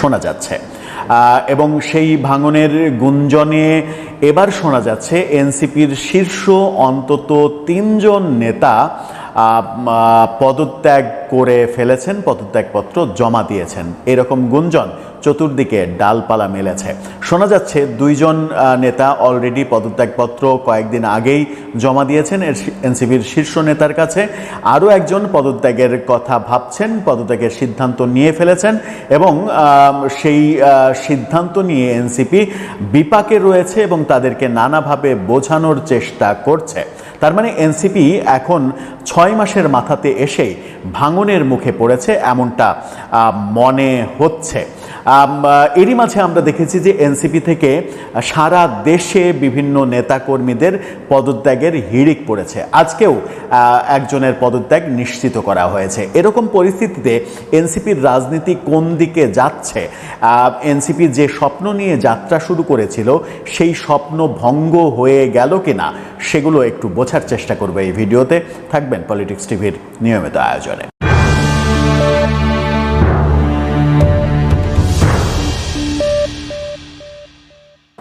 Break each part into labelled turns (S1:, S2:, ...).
S1: শোনা যাচ্ছে। এবং সেই ভাঙনের গুঞ্জনে এবার শোনা যাচ্ছে এনসিপির শীর্ষ অন্তত তিনজন নেতা পদত্যাগ করে ফেলেছেন, পদত্যাগপত্র জমা দিয়েছেন। এরকম গুঞ্জন চতুর্দিকে ডালপালা মেলেছে। শোনা যাচ্ছে দুইজন নেতা অলরেডি পদত্যাগপত্র কয়েকদিন আগেই জমা দিয়েছেন এনসিপির শীর্ষ নেতার কাছে। আরও একজন পদত্যাগের কথা ভাবছেন, পদত্যাগের সিদ্ধান্ত নিয়ে ফেলেছেন এবং সেই সিদ্ধান্ত নিয়ে এনসিপি বিপাকে রয়েছে এবং তাদেরকে নানাভাবে বোঝানোর চেষ্টা করছে। তার মানে এনসিপি এখন ছয় মাসের মাথাতে এসেই ভাঙনের মুখে পড়েছে, এমনটা মনে হচ্ছে। এরই মাঝে আমরা দেখেছি যে এনসিপি থেকে সারা দেশে বিভিন্ন নেতাকর্মীদের পদত্যাগের হিড়িক পড়েছে। আজকেও একজনের পদত্যাগ নিশ্চিত করা হয়েছে। এরকম পরিস্থিতিতে এনসিপির রাজনীতি কোন দিকে যাচ্ছে? এনসিপি যে স্বপ্ন নিয়ে যাত্রা শুরু করেছিল, সেই স্বপ্ন ভঙ্গ হয়ে গেল কিনা, সেগুলো একটু বোঝার চেষ্টা করবে এই ভিডিওতে। থাকবেন পলিটিক্স টিভির নিয়মিত আয়োজনে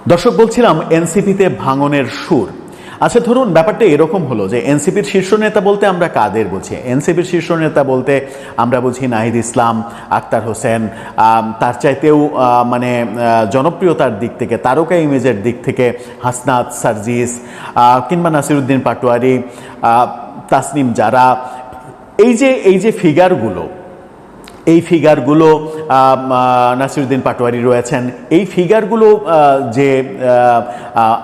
S1: দর্শক, বলছিলাম এনসিপিতে ভাঙনের সুর। আচ্ছা ধরুন ব্যাপারটা এরকম হলো যে এনসিপির শীর্ষ নেতা বলতে আমরা কাদের বুঝি? এনসিপির শীর্ষ নেতা বলতে আমরা বুঝি নাহিদ ইসলাম, আক্তার হোসেন তার চাইতেও মানে জনপ্রিয়তার দিক থেকে, তারকা ইমেজের দিক থেকে হাসনাত, সার্জিস কিংবা নাসিরুদ্দিন পাটোয়ারি তাসনিম যারা এই যে এই যে ফিগারগুলো এই ফিগারগুলো নাসিরুদ্দিন পাটোয়ারি রয়েছেন। এই ফিগারগুলো যে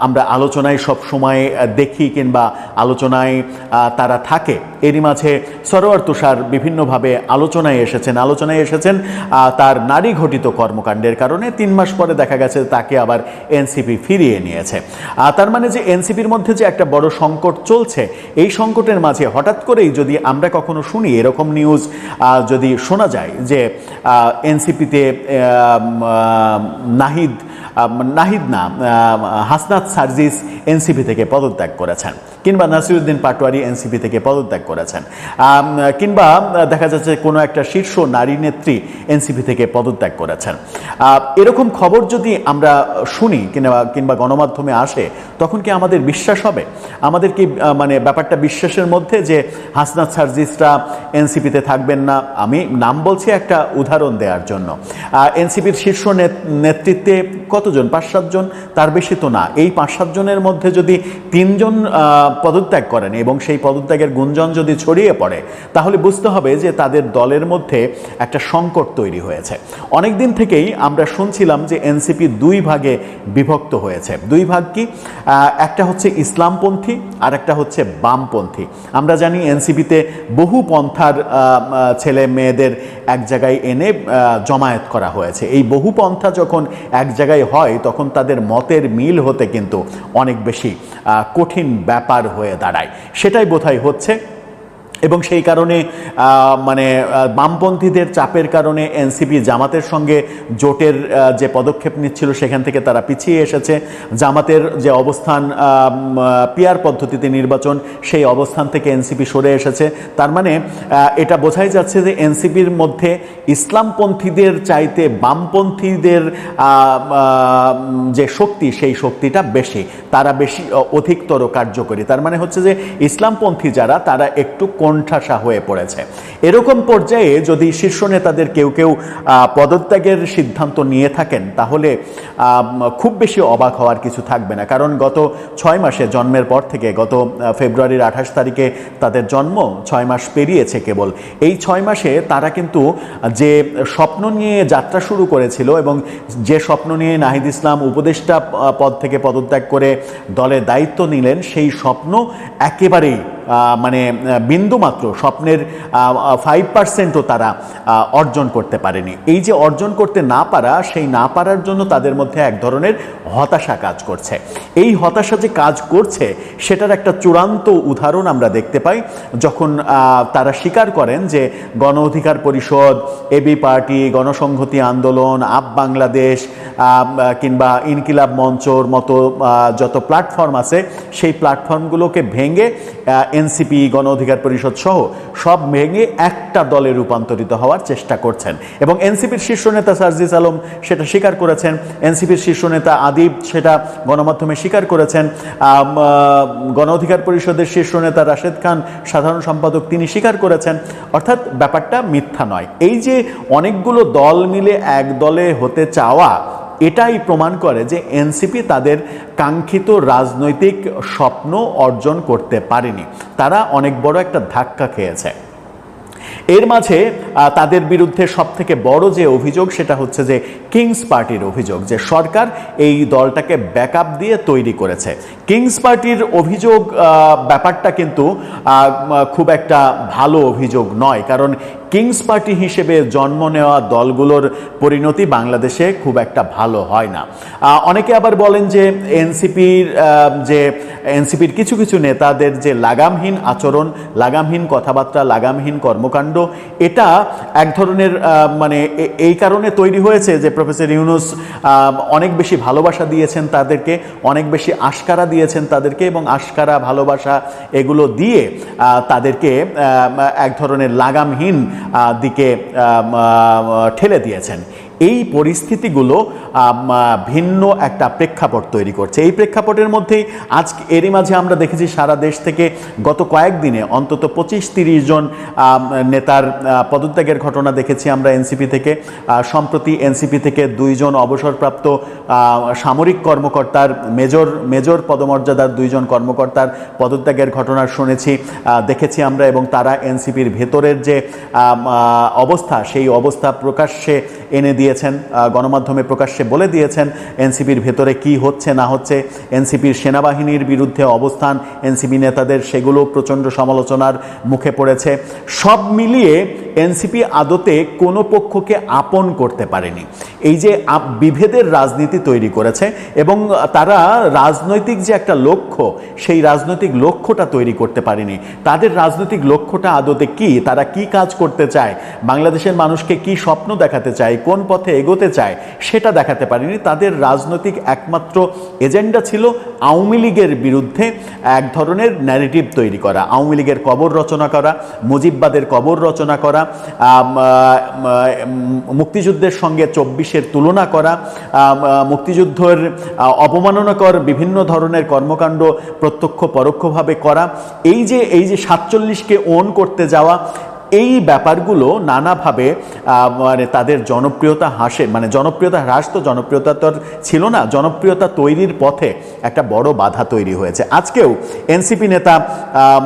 S1: আমরা আলোচনায় সব সময় দেখি কিংবা আলোচনায় তারা থাকে, এরই মাঝে সরোয়ার তুষার বিভিন্নভাবে আলোচনায় এসেছেন। আলোচনায় এসেছেন তার নারী ঘটিত কর্মকাণ্ডের কারণে। তিন মাস পরে দেখা গেছে তাকে আবার এনসিপি ফিরিয়ে নিয়েছে। তার মানে যে, এনসিপির মধ্যে যে একটা বড় সংকট চলছে, এই সংকটের মাঝে হঠাৎ করেই যদি আমরা কখনো শুনি এরকম নিউজ যদি শোনা যায় যে এনসিপিতে নাহিদ নাহিদ না হাসনাত সার্জিস এনসিপি থেকে পদত্যাগ করেছেন, কিংবা নাসিরুদ্দিন পাটোয়ারি এনসিপি থেকে পদত্যাগ করেছেন। কিংবা দেখা যাচ্ছে কোনো একটা শীর্ষ নারী নেত্রী এনসিপি থেকে পদত্যাগ করেছেন। এরকম খবর যদি আমরা শুনি, কিংবা কিংবা গণমাধ্যমে আসে, তখন কি আমাদের বিশ্বাস হবে? আমাদের কি মানে ব্যাপারটা বিশ্বাসের মধ্যে যে হাসনাত সার্জিসরা এনসিপিতে থাকবেন না? আমি নাম বলছি একটা উদাহরণ দেওয়ার জন্য। এনসিপির শীর্ষ নেত- নেতৃত্বে কতজন? পাঁচ সাতজন তার বেশি তো না। এই পাঁচ সাতজনের মধ্যে যদি তিনজন পদত্যাগ করেন এবং সেই পদত্যাগের গুঞ্জন যদি ছড়িয়ে পড়ে, তাহলে বুঝতে হবে যে তাদের দলের মধ্যে একটা সংকট তৈরি হয়েছে। অনেক দিন থেকেই আমরা শুনছিলাম যে এনসিপি দুই ভাগে বিভক্ত হয়েছে। দুই ভাগ কি? একটা হচ্ছে ইসলামপন্থী আর একটা হচ্ছে বামপন্থী। আমরা জানি এনসিপিতে বহু পন্থার ছেলে মেয়েদের এক জায়গায় এনে জমায়েত করা হয়েছে। এই বহু পন্থা যখন এক জায়গায় হয়, তখন তাদের মতের মিল হতে কিন্তু অনেক বেশি কঠিন ব্যাপার হয়ে দাঁড়ায়। সেটাই বোধহয় হচ্ছে এবং সেই কারণে মানে বামপন্থীদের চাপের কারণে এনসিপি জামাতের সঙ্গে জোটের যে পদক্ষেপ নিচ্ছিল সেখান থেকে তারা পিছিয়ে এসেছে। জামাতের যে অবস্থান পিয়ার পদ্ধতিতে নির্বাচন, সেই অবস্থান থেকে এনসিপি সরে এসেছে। তার মানে এটা বোঝাই যাচ্ছে যে এনসিপির মধ্যে ইসলামপন্থীদের চাইতে বামপন্থীদের যে শক্তি, সেই শক্তিটা বেশি। তারা বেশি, অধিকতর কার্যকরী। তার মানে হচ্ছে যে, ইসলামপন্থী যারা, তারা একটু কোণঠাসা হয়ে পড়েছে। এরকম পর্যায়ে যদি শীর্ষ নেতাদের কেউ কেউ পদত্যাগের সিদ্ধান্ত নিয়ে থাকেন, তাহলে খুব বেশি অবাক হওয়ার কিছু থাকবে না। কারণ গত ছয় মাসে জন্মের পর থেকে, গত ফেব্রুয়ারির আঠাশ তারিখে তাদের জন্ম ছয় মাস পেরিয়েছে কেবল। এই ছয় মাসে তারা কিন্তু, যে স্বপ্ন নিয়ে যাত্রা শুরু করেছিল এবং যে স্বপ্ন নিয়ে নাহিদ ইসলাম উপদেষ্টা পদ থেকে পদত্যাগ করে দলের দায়িত্ব নিলেন, সেই স্বপ্ন একেবারেই মানে বিন্দুমাত্র স্বপ্নের ফাইভ পার্সেন্টও তারা অর্জন করতে পারেনি। এই যে অর্জন করতে না পারা, সেই না পারার জন্য তাদের মধ্যে এক ধরনের হতাশা কাজ করছে। এই হতাশা যে কাজ করছে, সেটার একটা চূড়ান্ত উদাহরণ আমরা দেখতে পাই যখন তারা স্বীকার করেন যে গণ অধিকার পরিষদ, এবি পার্টি, গণসংহতি আন্দোলন, আপ বাংলাদেশ কিংবা ইনকিলাব মঞ্চর মতো যত প্ল্যাটফর্ম আছে, সেই প্ল্যাটফর্মগুলোকে ভেঙে এনসিপি, গণ অধিকার পরিষদ সহ সব ভেঙে একটা দলে রূপান্তরিত হওয়ার চেষ্টা করছেন। এবং এনসিপির শীর্ষ নেতা সার্জিস আলম সেটা স্বীকার করেছেন। এনসিপির শীর্ষ নেতা আদিব সেটা গণমাধ্যমে স্বীকার করেছেন। গণ অধিকার পরিষদের শীর্ষ নেতা রাশেদ খান, সাধারণ সম্পাদক তিনি স্বীকার করেছেন। অর্থাৎ ব্যাপারটা মিথ্যা নয়। এই যে অনেকগুলো দল মিলে এক দলে হতে চাওয়া এটাই প্রমাণ করে যে এনসিপি তাদের কাঙ্ক্ষিত রাজনৈতিক স্বপ্ন অর্জন করতে পারেনি। তারা অনেক বড় একটা ধাক্কা খেয়েছে। এর মাঝে তাদের বিরুদ্ধে সব থেকে বড় যে অভিযোগ সেটা হচ্ছে যে কিংস পার্টির অভিযোগ যে সরকার এই দলটাকে ব্যাকআপ দিয়ে তৈরি করেছে। কিংস পার্টির অভিযোগ ব্যাপারটা কিন্তু খুব একটা ভালো অভিযোগ নয়। কারণ কিংস পার্টি হিসেবে জন্ম নেওয়া দলগুলোর পরিণতি বাংলাদেশে খুব একটা ভালো হয় না। অনেকে আবার বলেন যে এনসিপির যে এনসিপির কিছু কিছু নেতাদের যে লাগামহীন আচরণ, লাগামহীন কথাবার্তা, লাগামহীন কর্মকাণ্ড, এটা এক ধরনের মানে এই কারণে তৈরি হয়েছে যে প্রফেসর ইউনুস অনেক বেশি ভালোবাসা দিয়েছেন তাদেরকে, অনেক বেশি আশকারা দিয়েছেন তাদেরকে এবং আশকারা ভালোবাসা এগুলো দিয়ে তাদেরকে এক ধরনের লাগামহীন দিকে ঠেলে দিয়েছেন। এই পরিস্থিতিগুলো ভিন্ন একটা প্রেক্ষাপট তৈরি করছে। এই প্রেক্ষাপটের মধ্যেই আজ এরই মাঝে আমরা দেখেছি সারা দেশ থেকে গত কয়েকদিনে অন্তত পঁচিশ তিরিশ জন নেতার পদত্যাগের ঘটনা দেখেছি আমরা এনসিপি থেকে। সম্প্রতি এনসিপি থেকে দুইজন অবসরপ্রাপ্ত সামরিক কর্মকর্তার, মেজর মেজর পদমর্যাদার দুইজন কর্মকর্তার পদত্যাগের ঘটনা শুনেছি দেখেছি আমরা এবং তারা এনসিপির ভেতরের যে অবস্থা, সেই অবস্থা প্রকাশ্যে এনে দিয়েছেন গণমাধ্যমে প্রকাশ্যে বলে দিয়েছেন এনসিপির ভেতরে কি হচ্ছে, না হচ্ছে। এনসিপির সেনাবাহিনীর বিরুদ্ধে অবস্থান, এনসিপি নেতাদের সেগুলো প্রচণ্ড সমালোচনার মুখে পড়েছে। সব মিলিয়ে এনসিপি আদতে কোনো পক্ষকে আপন করতে পারেনি। এই যে বিভেদের রাজনীতি তৈরি করেছে এবং তারা রাজনৈতিক যে একটা লক্ষ্য, সেই রাজনৈতিক লক্ষ্যটা তৈরি করতে পারেনি। তাদের রাজনৈতিক লক্ষ্যটা আদতে কি? তারা কি কাজ করতে চায়? বাংলাদেশের মানুষকে কি স্বপ্ন দেখাতে চায়? কোন পথে এগোতে চায় সেটা দেখাতে পারেনি। তাদের রাজনৈতিক একমাত্র এজেন্ডা ছিল আওয়ামী লীগের বিরুদ্ধে এক ধরনের ন্যারেটিভ তৈরি করা। আওয়ামী লীগের কবর রচনা করা মুজিববাদের কবর রচনা করা মুক্তিযুদ্ধের সঙ্গে চব্বিশের তুলনা করা মুক্তিযুদ্ধের আহ, অবমাননাকর বিভিন্ন ধরনের কর্মকাণ্ড প্রত্যক্ষ পরোক্ষভাবে করা। এই যে এই যে সাতচল্লিশকে ওন করতে যাওয়া এই ব্যাপারগুলো নানাভাবে মানে তাদের জনপ্রিয়তা হাসে। মানে জনপ্রিয়তা হ্রাস তো জনপ্রিয়তা তো ছিল না, জনপ্রিয়তা তৈরির পথে একটা বড় বাধা তৈরি হয়েছে। আজকেও এনসিপি নেতা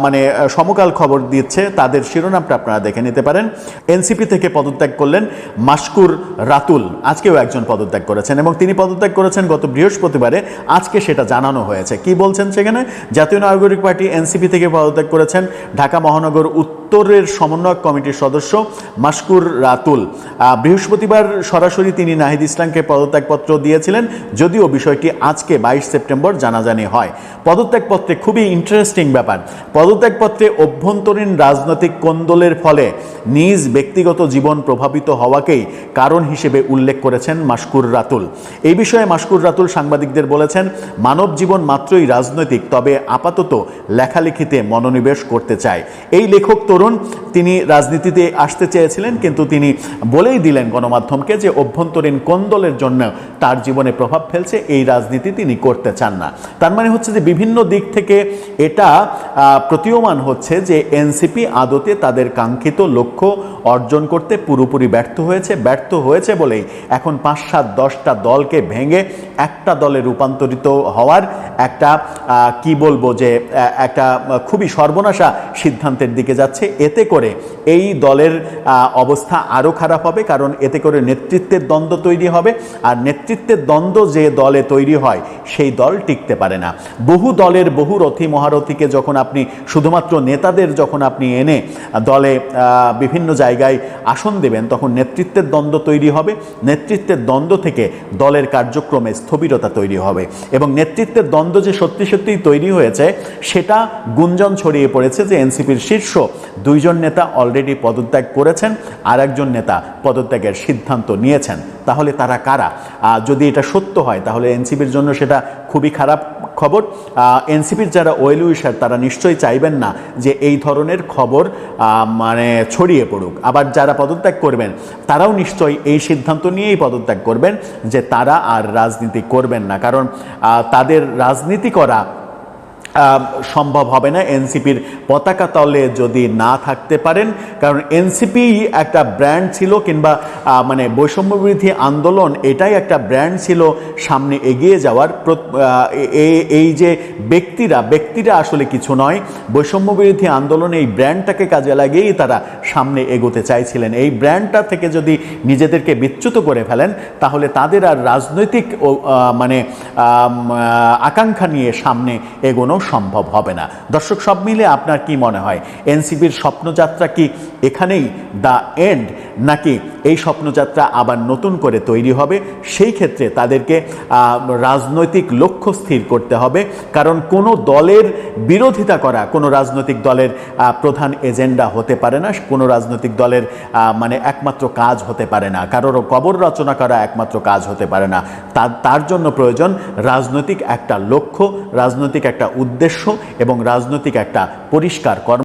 S1: মানে সমকাল খবর দিচ্ছে, তাদের শিরোনামটা আপনারা দেখে নিতে পারেন। এনসিপি থেকে পদত্যাগ করলেন মাসকুর রাতুল। আজকেও একজন পদত্যাগ করেছেন এবং তিনি পদত্যাগ করেছেন গত বৃহস্পতিবারে। আজকে সেটা জানানো হয়েছে। কি বলছেন সেখানে? জাতীয় নাগরিক পার্টি এনসিপি থেকে পদত্যাগ করেছেন ঢাকা মহানগর উত্তরের সমন্বয়ক কমিটির সদস্য মাসকুর রাতুল। বৃহস্পতিবার সরাসরি তিনি নাহিদ ইসলামকে পদত্যাগপত্র দিয়েছিলেন, যদিও বিষয়টি আজকে বাইশ সেপ্টেম্বর জানাজানি হয়। পদত্যাগপত্রে খুবই ইন্টারেস্টিং ব্যাপার। পদত্যাগপত্রে অভ্যন্তরীণ রাজনৈতিক কোন্দলের ফলে নিজ ব্যক্তিগত জীবন প্রভাবিত হওয়াকেই কারণ হিসেবে উল্লেখ করেছেন মাসকুর রাতুল। এই বিষয়ে মাসকুর রাতুল সাংবাদিকদের বলেছেন, মানব জীবন মাত্রই রাজনৈতিক, তবে আপাতত লেখালেখিতে মনোনিবেশ করতে চায়। এই লেখক তরুণ তিনি রাজনীতিতে আসতে চেয়েছিলেন, কিন্তু তিনি বলেই দিলেন গণমাধ্যমকে যে অভ্যন্তরীণ কোন্দলের জন্য তার জীবনে প্রভাব ফেলছে, এই রাজনীতি তিনি করতে চান না। তার মানে হচ্ছে যে বিভিন্ন দিক থেকে এটা প্রতীয়মান হচ্ছে যে এনসিপি আদতে তাদের কাঙ্ক্ষিত লক্ষ্য অর্জন করতে পুরোপুরি ব্যর্থ হয়েছে ব্যর্থ হয়েছে বলেই এখন পাঁচ সাত দশটা দলকে ভেঙে একটা দলে রূপান্তরিত হওয়ার একটা কি বলব যে একটা খুবই সর্বনাশা সিদ্ধান্তের দিকে যাচ্ছে। এতে করে এই দলের অবস্থা আরও খারাপ হবে, কারণ এতে করে নেতৃত্বের দ্বন্দ্ব তৈরি হবে। আর নেতৃত্বের দ্বন্দ্ব যে দলে তৈরি হয়, সেই দল টিকতে পারে না। বহু দলের বহু রথী মহারথীকে যখন আপনি, শুধুমাত্র নেতাদের যখন আপনি এনে দলে বিভিন্ন জায়গায় আসন দেবেন, তখন নেতৃত্বের দ্বন্দ্ব তৈরি হবে। নেতৃত্বের দ্বন্দ্ব থেকে দলের কার্যক্রমে স্থবিরতা তৈরি হবে। এবং নেতৃত্বের দ্বন্দ্ব যে সত্যি সত্যিই তৈরি হয়েছে, সেটা গুঞ্জন ছড়িয়ে পড়েছে যে এনসিপির শীর্ষ দুইজন নেতা অলরেডি পদত্যাগ করেছেন আর একজন নেতা পদত্যাগের সিদ্ধান্ত নিয়েছেন। তাহলে তারা কারা? যদি এটা সত্য হয়, তাহলে এনসিপির জন্য সেটা খুবই খারাপ খবর এনসিপির যারা ওয়েল উইশার তারা নিশ্চয়ই চাইবেন না যে এই ধরনের খবর মানে ছড়িয়ে পড়ুক। আবার যারা পদত্যাগ করবেন, তারাও নিশ্চয়ই এই সিদ্ধান্ত নিয়েই পদত্যাগ করবেন যে তারা আর রাজনীতি করবেন না। কারণ তাদের রাজনীতি করা সম্ভব হবে না এনসিপির পতাকা তলে যদি না থাকতে পারেন। কারণ এনসিপি একটা ব্র্যান্ড ছিল কিংবা মানে বৈষম্য বিরোধী আন্দোলন এটাই একটা ব্র্যান্ড ছিল সামনে এগিয়ে যাওয়ার। এই যে ব্যক্তিরা ব্যক্তিরা আসলে কিছু নয়। বৈষম্য বিরোধী আন্দোলন এই ব্র্যান্ডটাকে কাজে লাগিয়েই তারা সামনে এগোতে চাইছিলেন। এই ব্র্যান্ডটা থেকে যদি নিজেদেরকে বিচ্যুত করে ফেলেন, তাহলে তাদের আর রাজনৈতিক মানে আকাঙ্ক্ষা নিয়ে সামনে এগোনো সম্ভব হবে না। দর্শক, সব মিলে আপনার কি মনে হয়? এনসিপির স্বপ্নযাত্রা কি এখানেই দ্য এন্ড নাকি এই স্বপ্নযাত্রা আবার নতুন করে তৈরি হবে? সেই ক্ষেত্রে তাদেরকে রাজনৈতিক লক্ষ্য স্থির করতে হবে। কারণ কোনো দলের বিরোধিতা করা, কোনো রাজনৈতিক দলের প্রধান এজেন্ডা হতে পারে না, কোনো রাজনৈতিক দলের মানে একমাত্র কাজ হতে পারে না, কারোর কবর রচনা করা একমাত্র কাজ হতে পারে না। তার জন্য প্রয়োজন রাজনৈতিক একটা লক্ষ্য, রাজনৈতিক একটা উদ্দেশ্য এবং রাজনৈতিক একটা পরিষ্কার কর্ম